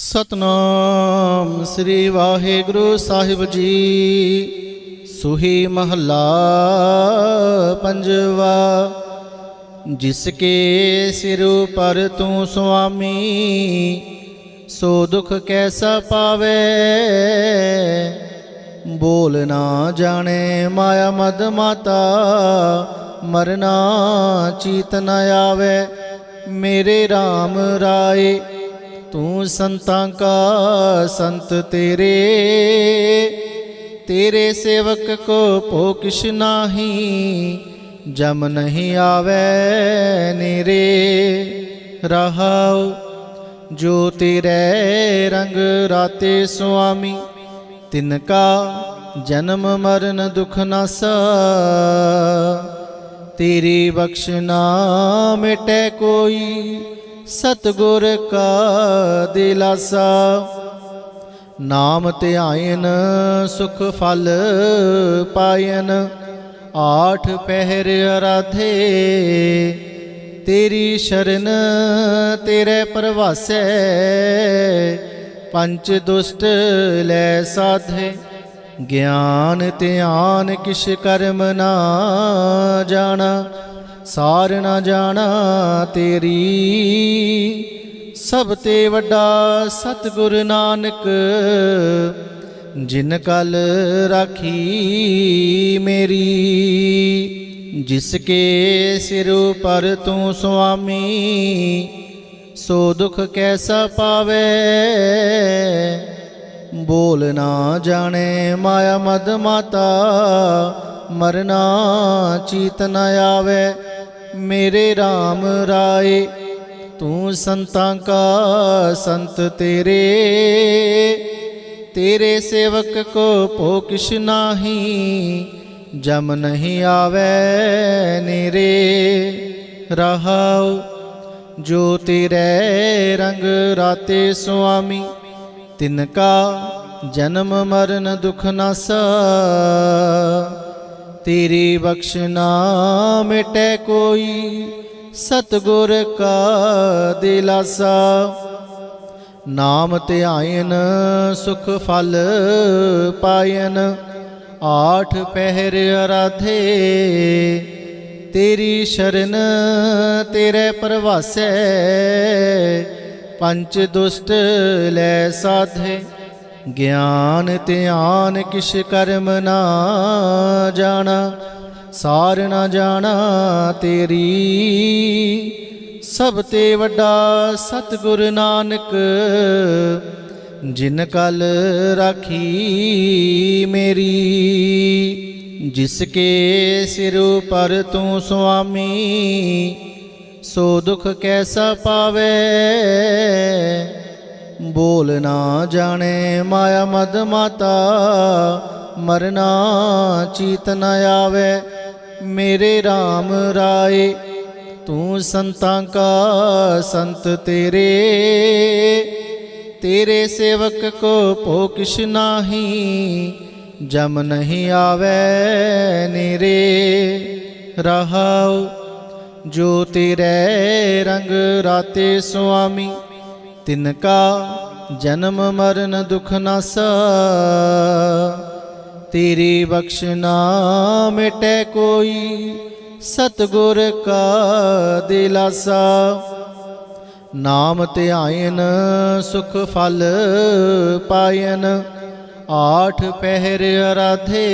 ਸਤਨਾਮ ਸ੍ਰੀ ਵਾਹਿਗੁਰੂ ਸਾਹਿਬ ਜੀ। ਸੁਹੀ ਮਹੱਲਾ ਪੰਜਵਾ, ਜਿਸ ਕੇ ਸਿਰ ਪਰ ਤੂੰ ਸੁਆਮੀ, ਸੋ ਦੁਖ ਕੈਸਾ ਪਾਵੇ? ਬੋਲ ਨਾ ਜਾਣੇ ਮਾਇਆ ਮਦ ਮਾਤਾ, ਮਰਨਾ ਚੀਤ ਨ ਆਵੇ। ਮੇਰੇ RAM ਰਾਏ ਤੂੰ ਸੰਤਾਂ ਕਾ ਸੰਤ ਤੇਰੇ ਤੇਰੇ ਸੇਵਕ ਕੋ ਭੋ ਨਾਹੀ, ਜਮ ਨਹੀਂ ਆਵੇ ਨੇਰੇ। ਰਹਾਉ, ਜੋ ਤੇਰੇ ਰੰਗ ਰਾਤੇ ਸੁਆਮੀ, ਤਿਨ ਕਾ ਜਨਮ ਮਰਨ ਦੁਖ ਨਾਸਾ ਤੇਰੀ ਬਖਸ਼ਨਾ ਮਿਟੈ ਕੋਈ ਸਤਗੁਰ ਕਾ ਦਿਲਾਸਾ। ਨਾਮ ਧਿਆਇਨ, ਸੁਖ ਫਲ ਪਾਇਨ। ਆਠ ਪਹਿਰ ਅਰਾਧੇ, ਤੇਰੀ ਸ਼ਰਨ ਤੇਰੇ ਪ੍ਰਵਾਸੈ। ਪੰਚ ਦੁਸ਼ਟ ਲੈ ਸਾਧੇ, ਗਿਆਨ ਧਿਆਨ ਕਿਛ ਕਰਮ ਨਾ ਜਾਣਾ। ਸਾਰ ਨਾ ਜਾਣਾ ਤੇਰੀ। ਸਭ ਤੇ ਵੱਡਾ ਸਤਿਗੁਰ ਨਾਨਕ, ਜਿਨ ਕਲ ਰਾਖੀ ਮੇਰੀ। ਜਿਸ ਕੇ ਸਿਰ ਪਰ ਤੂੰ ਸੁਆਮੀ, ਸੋ ਦੁਖ ਕੈਸਾ ਪਾਵੇ। ਬੋਲ ਨਾ ਜਾਣੇ ਮਾਇਆ ਮਦ ਮਾਤਾ, ਮਰਨਾ ਚੀਤ ਨ ਆਵੇ। ਮੇਰੇ RAM ਰਾਏ, ਤੂੰ ਸੰਤਾਂ ਕਾ ਸੰਤ ਤੇਰੇ। ਤੇਰੇ ਸੇਵਕ ਕੋ ਭੋ ਕਿਛ ਨਾਹੀ, ਜਮ ਨਹੀਂ ਆਵੇ ਨੇਰੇ। ਰਹਾਉ, ਜੋ ਤੇਰੇ ਰੰਗ ਰਾਤੇ ਸੁਆਮੀ, ਤਿਨ ਕਾ ਜਨਮ ਮਰਨ ਦੁਖ ਨਾਸਾ ਤੇਰੀ ਬਖਸ਼ਨਾ ਮਿਟੈ ਕੋਈ। ਸਤਗੁਰ ਕਾ ਦਿਲਾਸਾ। ਨਾਮ ਧਿਆਇਨ, ਸੁਖ ਫਲ ਪਾਇਨ। ਆਠ ਪਹਿਰ ਅਰਾਧੇ, ਤੇਰੀ ਸ਼ਰਨ ਤੇਰੇ ਪ੍ਰਵਾਸੈ। ਪੰਚ ਦੁਸ਼ਟ ਲੈ ਸਾਧੇ। ਗਿਆਨ ਧਿਆਨ ਕਿਛ ਕਰਮ ਨਾ ਜਾਣਾ, ਸਾਰ ਨਾ ਜਾਣਾ ਤੇਰੀ। ਸਭ ਤੇ ਵੱਡਾ ਸਤਿਗੁਰ ਨਾਨਕ, ਜਿਨ ਕਲ ਰਾਖੀ ਮੇਰੀ। ਜਿਸ ਕੇ ਸਿਰ ਪਰ ਤੂੰ ਸੁਆਮੀ, ਸੋ ਦੁਖ ਕੈਸਾ ਪਾਵੇ? ਬੋਲ ਨਾ ਜਾਣੇ ਮਾਇਆ ਮਦ ਮਾਤਾ, ਮਰਨਾ ਚੀਤ ਨ ਆਵੇ। ਮੇਰੇ RAM ਰਾਏ, ਤੂੰ ਸੰਤਾਂ ਕਾ ਸੰਤ ਤੇਰੇ। ਤੇਰੇ ਸੇਵਕ ਕੋ ਭੋ ਕਿਛ ਨਾਹੀ, ਜਮ ਨਹੀਂ ਆਵੇ ਨੇਰੇ। ਰਹਾਉ ਜੋ ਤੇਰੇ ਰੰਗ ਰਾਤੇ ਸੁਆਮੀ ਤਿਨ ਕਾ ਜਨਮ ਮਰਨ ਦੁਖ ਨਾਸਾ। ਤੇਰੀ ਬਖਸ਼ਨਾ ਮਿਟੈ ਕੋਈ, ਸਤਗੁਰ ਕਾ ਦਿਲਾਸਾ। ਨਾਮ ਧਿਆਇਨ, ਸੁਖ ਫਲ ਪਾਇਨ, ਆਠ ਪਹਿਰ ਅਰਾਧੇ।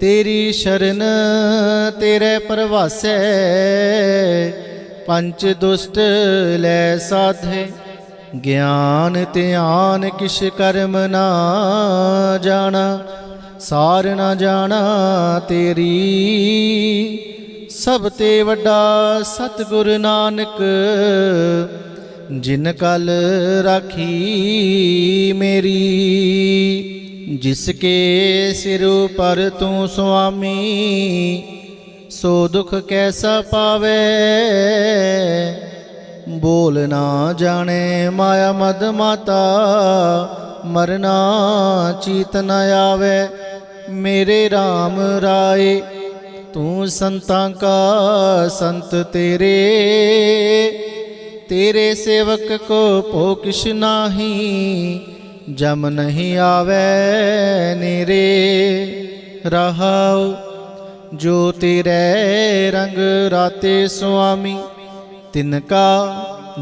ਤੇਰੀ ਸ਼ਰਨ ਤੇਰੇ ਪ੍ਰਵਾਸੈ। ਪੰਚ ਦੁਸ਼ਟ ਲੈ ਸਾਧੇ, ਗਿਆਨ ਧਿਆਨ ਕਿਛ ਕਰਮ ਨਾ ਜਾਣਾ, ਸਾਰ ਨਾ ਜਾਣਾ ਤੇਰੀ। ਸਭ ਤੇ ਵੱਡਾ ਸਤਿਗੁਰ ਨਾਨਕ, ਜਿਨ ਕਲ ਰਾਖੀ ਮੇਰੀ। ਜਿਸ ਕੇ ਸਿਰ ਪਰ ਤੂੰ ਸੁਆਮੀ ਸੋ ਦੁਖ ਕੈਸਾ ਪਾਵੇ? ਬੋਲ ਨਾ ਜਾਣੇ ਮਾਇਆ ਮਦ ਮਾਤਾ, ਮਰਨਾ ਚੀਤ ਨ ਆਵੇ। ਮੇਰੇ RAM ਰਾਏ, ਤੂੰ ਸੰਤਾਂ ਕਾ ਸੰਤ ਤੇਰੇ। ਤੇਰੇ ਸੇਵਕ ਕੋ ਭੋ ਕਿਛ ਨਾਹੀ, ਜਮ ਨਹੀਂ ਆਵੇ ਨੇਰੇ। ਰਹਾਉ ਜੋ ਤੇਰੇ ਰੰਗ ਰਾਤੇ ਸੁਆਮੀ, ਤਿਨ ਕਾ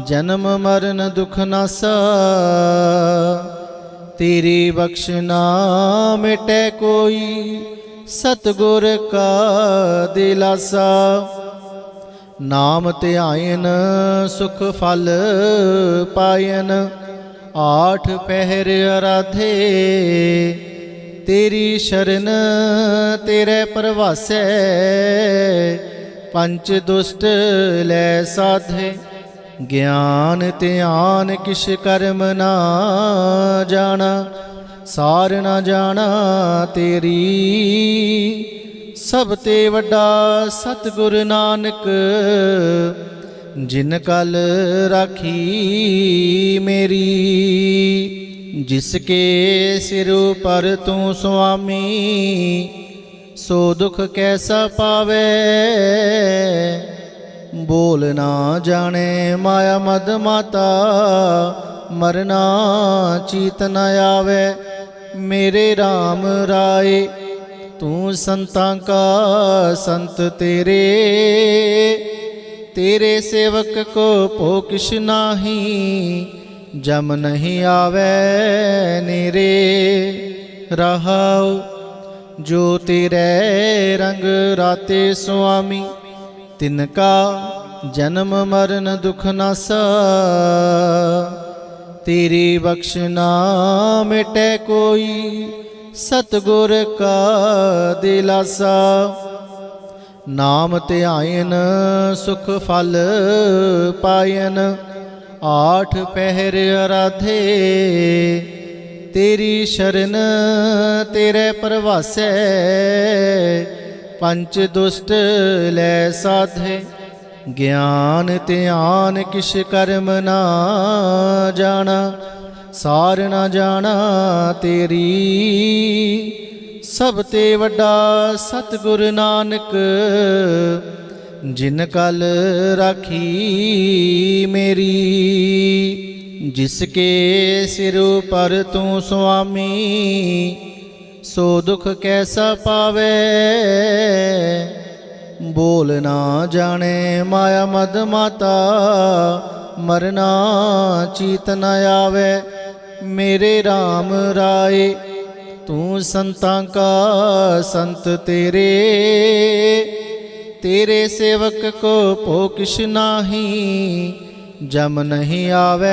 ਜਨਮ ਮਰਨ ਦੁਖ ਨਾਸਾ ਤੇਰੀ ਬਖਸ਼ ਬਖਸ਼ਨਾ ਮਿਟੈ ਕੋਈ, ਸਤਗੁਰ ਕਾ ਦਿਲਾਸਾ। ਨਾਮ ਧਿਆਇਨ ਸੁਖ ਫਲ ਪਾਇਨ, ਆਠ ਪਹਿਰ ਅਰਾਧੇ। ਤੇਰੀ ਸ਼ਰਨ ਤੇਰੇ ਪ੍ਰਵਾਸੈ ਪੰਚ ਦੁਸ਼ਟ ਲੈ ਸਾਧੇ, ਗਿਆਨ ਧਿਆਨ ਕਿਛ ਕਰਮ ਨਾ ਜਾਣਾ, ਸਾਰ ਨਾ ਜਾਣਾ ਤੇਰੀ। ਸਭ ਤੇ ਵੱਡਾ ਸਤਿਗੁਰ ਨਾਨਕ ਜਿਨ ਕਲ ਰਾਖੀ ਮੇਰੀ, ਜਿਸ ਕੇ ਸਿਰ ਪਰ ਤੂੰ ਸੁਆਮੀ, ਸੋ ਦੁਖ ਕੈਸਾ ਪਾਵੇ? ਬੋਲ ਨਾ ਜਾਣੇ ਮਾਇਆ ਮਦ ਮਾਤਾ, ਮਰਨਾ ਚੀਤ ਨ ਆਵੇ। ਮੇਰੇ RAM ਰਾਏ, ਤੂੰ ਸੰਤਾਂ ਕਾ ਸੰਤ ਤੇਰੇ। ਤੇਰੇ ਸੇਵਕ ਕੋ ਭੋ ਕਿਛ ਨਾਹੀ, ਜਮ ਨਹੀਂ ਆਵੇ ਨਿਰੇ। ਰਹਾਉ, ਜੋ ਤੇਰੇ ਰੰਗ ਰਾਤੇ ਸੁਆਮੀ, ਤਿਨ ਕਾ ਜਨਮ ਮਰਨ ਦੁਖ ਨਾਸਾ ਤੇਰੀ ਬਖਸ਼ਨਾ ਮਿਟੈ ਕੋਈ, ਸਤਗੁਰ ਕਾ ਦਿਲਾਸਾ। ਨਾਮ ਧਿਆਇਨ ਸੁਖ ਫਲ ਪਾਇਨ, ਆਠ ਪਹਿਰ ਅਰਾਧੇ, ਤੇਰੀ ਸ਼ਰਨ ਤੇਰੇ ਪ੍ਰਵਾਸੈ ਪੰਚ ਦੁਸ਼ਟ ਲੈ ਸਾਧੇ, ਗਿਆਨ ਧਿਆਨ ਕਿਛ ਕਰਮ ਨਾ ਜਾਣਾ, ਸਾਰ ਨਾ ਜਾਣਾ ਤੇਰੀ ਸਭ ਤੇ ਵੱਡਾ ਸਤਿਗੁਰ ਨਾਨਕ, ਜਿਨ ਕਲ ਰਾਖੀ ਮੇਰੀ, ਜਿਸ ਕੇ ਸਿਰ ਪਰ ਤੂੰ ਸੁਆਮੀ, ਸੋ ਦੁਖ ਕੈਸਾ ਪਾਵੇ? ਬੋਲ ਨਾ ਜਾਣੇ ਮਾਇਆ ਮਦ ਮਾਤਾ, ਮਰਨਾ ਚੀਤ ਨ ਆਵੇ। ਮੇਰੇ RAM ਰਾਏ ਤੂੰ ਸੰਤਾਂ ਕਾ ਸੰਤ ਤੇਰੇ ਤੇਰੇ ਸੇਵਕ ਕੋ ਭੋ ਨਾਹੀ, ਜਮ ਨਹੀਂ ਆਵੇ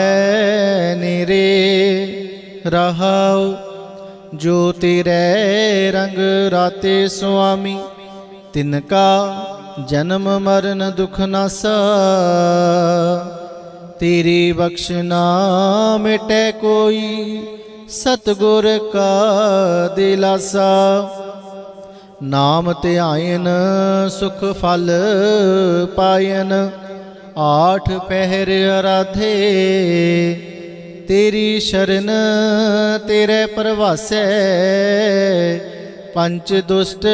ਨੇਰੇ। ਰਹਾਉ, ਜੋ ਤੇਰੇ ਰੰਗ ਰਾਤੇ ਸੁਆਮੀ ਤਿਨ ਕਾ ਜਨਮ ਮਰਨ ਦੁਖ ਨਾਸਾ ਤੇਰੀ ਬਖਸ਼ਨਾ ਮਿਟੈ ਕੋਈ ਸਤਗੁਰ ਕਾ ਦਿਲਾਸਾ। ਨਾਮ ਧਿਆਇਨ, ਸੁਖ ਫਲ ਪਾਇਨ। ਆਠ ਪਹਿਰ ਅਰਾਧੇ, ਤੇਰੀ ਸ਼ਰਨ ਤੇਰੇ ਪ੍ਰਵਾਸੈ। ਪੰਚ ਦੁਸ਼ਟ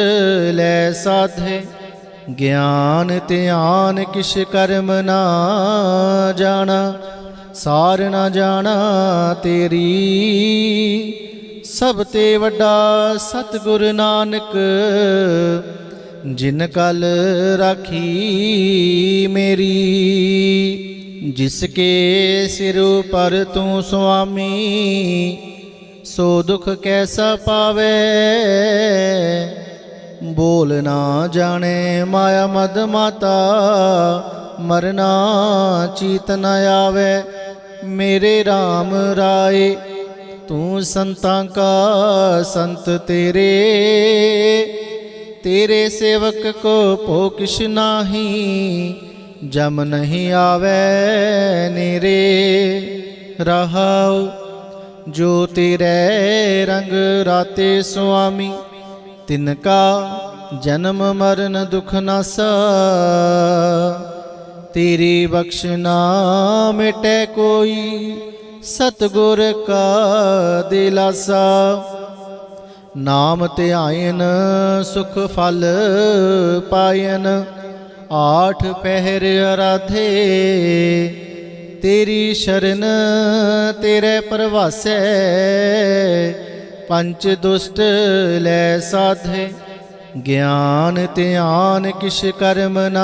ਲੈ ਸਾਧੇ, ਗਿਆਨ ਧਿਆਨ ਕਿਛ ਕਰਮ ਨਾ ਜਾਣਾ। ਸਾਰ ਨਾ ਜਾਣਾ ਤੇਰੀ। ਸਭ ਤੇ ਵੱਡਾ ਸਤਿਗੁਰ ਨਾਨਕ, ਜਿਨ ਕਲ ਰਾਖੀ ਮੇਰੀ। ਜਿਸ ਕੇ ਸਿਰ ਪਰ ਤੂੰ ਸੁਆਮੀ, ਸੋ ਦੁਖ ਕੈਸਾ ਪਾਵੇ। ਬੋਲ ਨਾ ਜਾਣੇ ਮਾਇਆ ਮਦ ਮਾਤਾ ਮਰਨਾ ਚੀਤ ਨ ਆਵੇ, ਮੇਰੇ RAM ਰਾਏ, ਤੂੰ ਸੰਤਾਂ ਕਾ ਸੰਤ ਤੇਰੇ। ਤੇਰੇ ਸੇਵਕ ਕੋ ਭੋ ਕਿਛ ਨਾਹੀ, ਜਮ ਨਹੀਂ ਆਵੇ ਨੇਰੇ। ਰਹਾਉ, ਜੋ ਤੇਰੇ ਰੰਗ ਰਾਤੇ ਸੁਆਮੀ, ਤਿਨ ਕਾ ਜਨਮ ਮਰਨ ਦੁਖ ਨਾਸਾ ਤੇਰੀ ਬਖਸ਼ਨਾ ਮਿਟੈ ਕੋਈ। ਸਤਗੁਰ ਕਾ ਦਿਲਾਸਾ। ਨਾਮ ਧਿਆਇਨ, ਸੁਖ ਫਲ ਪਾਇਨ। ਆਠ ਪਹਿਰ ਅਰਾਧੇ, ਤੇਰੀ ਸ਼ਰਨ ਤੇਰੇ ਪ੍ਰਵਾਸੈ। ਪੰਚ ਦੁਸ਼ਟ ਲੈ ਸਾਧੇ। ਗਿਆਨ, ਧਿਆਨ, ਕਿਛ ਕਰਮ ਨਾ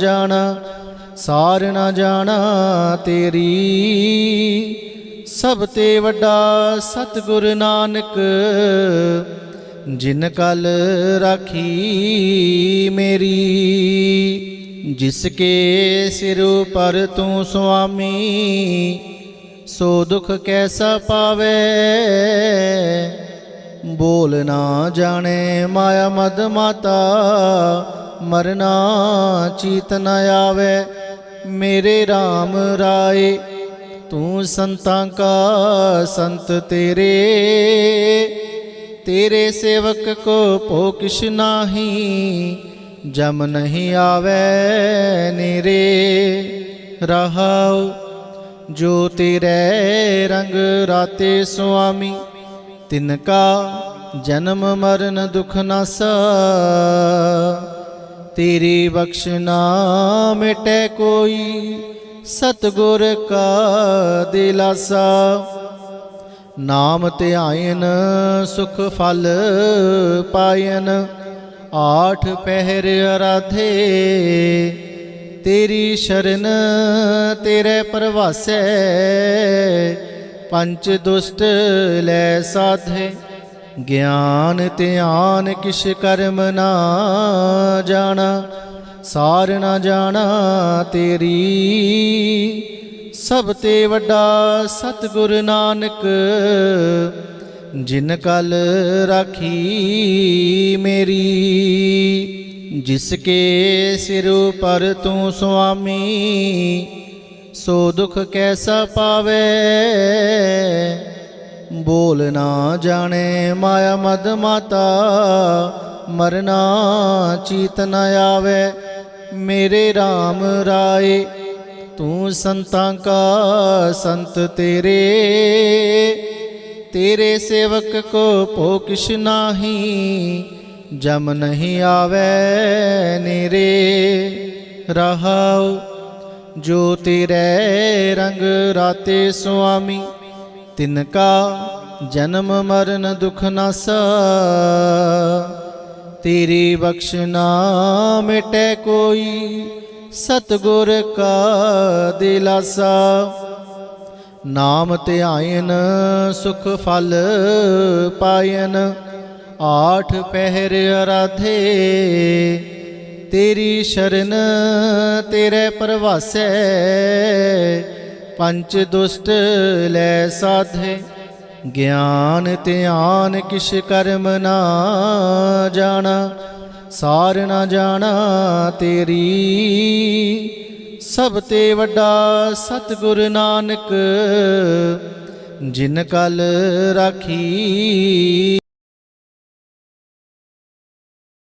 ਜਾਣਾ, ਸਾਰ ਨਾ ਜਾਣਾ ਤੇਰੀ। ਸਭ ਤੇ ਵੱਡਾ ਸਤਿਗੁਰ ਨਾਨਕ, ਜਿਨ ਕਲ ਰਾਖੀ ਮੇਰੀ। ਜਿਸ ਕੇ ਸਿਰ ਪਰ ਤੂੰ ਸੁਆਮੀ, ਸੋ ਦੁਖ ਕੈਸਾ ਪਾਵੇ? ਬੋਲ ਨਾ ਜਾਣੇ, ਮਾਇਆ ਮਦ ਮਾਤਾ, ਮਰਨਾ ਚੀਤ ਨ ਆਵੇ। ਮੇਰੇ RAM ਰਾਏ, ਤੂੰ ਸੰਤਾਂ ਕਾ ਸੰਤ ਤੇਰੇ। ਤੇਰੇ ਸੇਵਕ ਕੋ ਭੋ ਕਿਛ ਨਾਹੀ, ਜਮ ਨਹੀਂ ਆਵੇ ਨੇਰੇ। ਰਹਾਉ, ਜੋ ਤੇਰੇ ਰੰਗ ਰਾਤੇ ਸੁਆਮੀ ਤਿਨ ਕਾ ਜਨਮ ਮਰਨ ਦੁਖ ਨਾਸਾ। ਤੇਰੀ ਬਖਸ਼ ਨਾ ਮਿਟੈ ਕੋਈ, ਸਤਗੁਰ ਕਾ ਦਿਲਾਸਾ। ਨਾਮ ਧਿਆਇਨ, ਸੁਖ ਫਲ ਪਾਇਨ, ਆਠ ਪਹਿਰ ਅਰਾਧੇ। ਤੇਰੀ ਸ਼ਰਨ ਤੇਰੇ ਪ੍ਰਵਾਸੈ ਪੰਚ ਦੁਸ਼ਟ ਲੈ ਸਾਧੇ, ਗਿਆਨ ਧਿਆਨ ਕਿਛ ਕਰਮ ਨਾ ਜਾਣਾ, ਸਾਰ ਨਾ ਜਾਣਾ ਤੇਰੀ। ਸਭ ਤੇ ਵੱਡਾ ਸਤਿਗੁਰ ਨਾਨਕ, ਜਿਨ ਕਲ ਰਾਖੀ ਮੇਰੀ। ਜਿਸ ਕੇ ਸਿਰ ਪਰ ਤੂੰ ਸੁਆਮੀ ਸੋ ਦੁਖ ਕੈਸਾ ਪਾਵੇ? ਬੋਲ ਨਾ ਜਾਣੇ ਮਾਇਆ ਮਦ ਮਾਤਾ, ਮਰਨਾ ਚੀਤ ਨ ਆਵੇ। ਮੇਰੇ RAM ਰਾਏ, ਤੂੰ ਸੰਤਾਂ ਕਾ ਸੰਤ ਤੇਰੇ। ਤੇਰੇ ਸੇਵਕ ਕੋ ਭੋ ਕਿਛ ਨਾਹੀ, ਜਮ ਨਹੀਂ ਆਵੇ ਨੇਰੇ। ਰਹਾਉ ਜੋ ਤੇਰੇ ਰੰਗ ਰਾਤੇ ਸੁਆਮੀ ਤਿਨ ਕਾ ਜਨਮ ਮਰਨ ਦੁਖ ਨਾਸਾ ਤੇਰੀ ਬਖਸ਼ਨਾ ਮਿਟੈ ਕੋਈ, ਸਤਗੁਰ ਕਾ ਦਿਲਾਸਾ। ਨਾਮ ਧਿਆਇਨ ਸੁਖ ਫਲ ਪਾਇਨ, ਆਠ ਪਹਿਰ ਅਰਾਧੇ। ਤੇਰੀ ਸ਼ਰਨ ਤੇਰੇ ਪ੍ਰਵਾਸੈ ਪੰਚ ਦੁਸ਼ਟ ਲੈ ਸਾਧੇ, ਗਿਆਨ ਧਿਆਨ ਕਿਛ ਕਰਮ ਨਾ ਜਾਣਾ, ਸਾਰ ਨਾ ਜਾਣਾ ਤੇਰੀ। ਸਭ ਤੇ ਵੱਡਾ ਸਤਿਗੁਰ ਨਾਨਕ, ਜਿਨ ਕਲ ਰਾਖੀ।